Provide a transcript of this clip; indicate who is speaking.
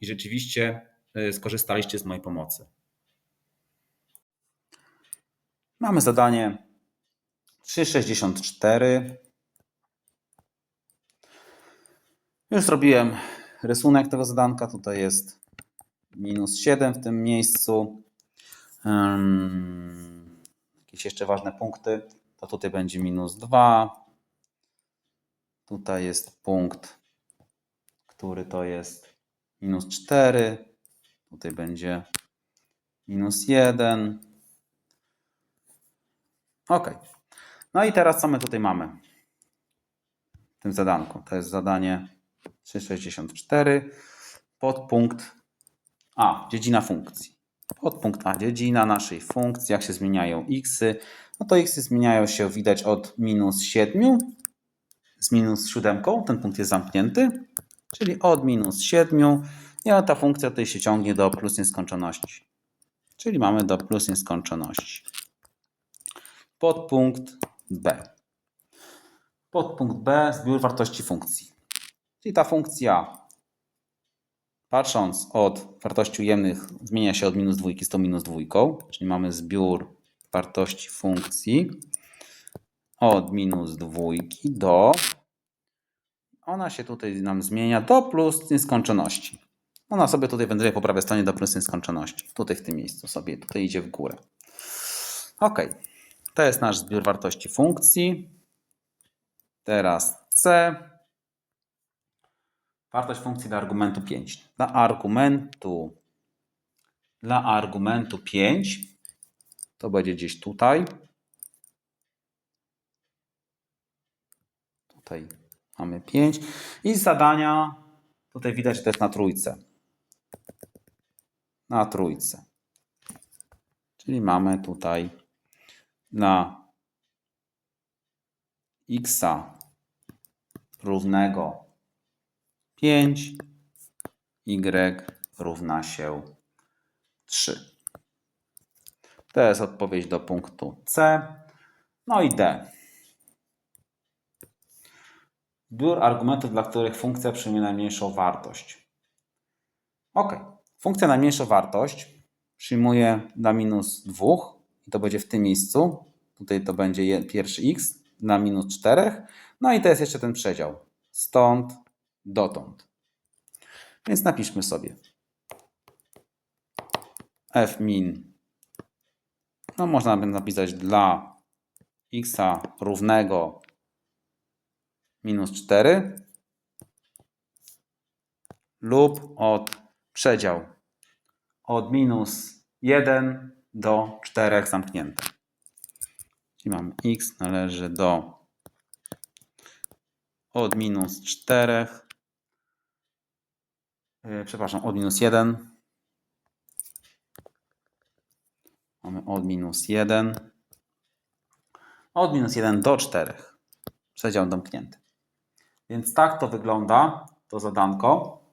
Speaker 1: i rzeczywiście y, skorzystaliście z mojej pomocy. Mamy zadanie 3,64. Już zrobiłem rysunek tego zadanka. Tutaj jest minus 7 w tym miejscu. Jakieś jeszcze ważne punkty. To tutaj będzie minus 2. Tutaj jest punkt, który to jest minus 4. Tutaj będzie minus 1. Ok. No i teraz co my tutaj mamy w tym zadanku? To jest zadanie 364. Podpunkt A, dziedzina funkcji. Podpunkt A, dziedzina naszej funkcji, jak się zmieniają xy. No to xy zmieniają się, widać, od minus 7 z minus 7. Ten punkt jest zamknięty, czyli od minus 7. I ta funkcja tutaj się ciągnie do plus nieskończoności. Czyli mamy do plus nieskończoności. Podpunkt B. Podpunkt B, zbiór wartości funkcji. Czyli ta funkcja, patrząc od wartości ujemnych, zmienia się od minus dwójki z tą minus dwójką, czyli mamy zbiór wartości funkcji od minus dwójki do, ona się tutaj nam zmienia do plus nieskończoności. Ona sobie tutaj wędruje po prawej stronie do plus nieskończoności. Tutaj w tym miejscu sobie, tutaj idzie w górę. Ok. To jest nasz zbiór wartości funkcji. Teraz C. Wartość funkcji dla argumentu 5. Dla argumentu, dla argumentu 5 to będzie gdzieś tutaj. Tutaj mamy 5. I zadania tutaj widać, że to jest na trójce. Na trójce. Czyli mamy tutaj na x równego 5, y równa się 3. To jest odpowiedź do punktu C. No i D. Zbiór argumentów, dla których funkcja przyjmie najmniejszą wartość. Ok. Funkcja najmniejszą wartość przyjmuje dla minus 2 i to będzie w tym miejscu. Tutaj to będzie pierwszy x na minus 4. No i to jest jeszcze ten przedział. Stąd dotąd. Więc napiszmy sobie f min. No można by napisać dla x równego minus 4 lub od przedział od minus 1 do 4 zamknięte. Czyli mam x należy do od minus 4, yy, przepraszam, od minus 1. Mamy od minus 1. Od minus 1 do 4. Przedział domknięty. Więc tak to wygląda to zadanko.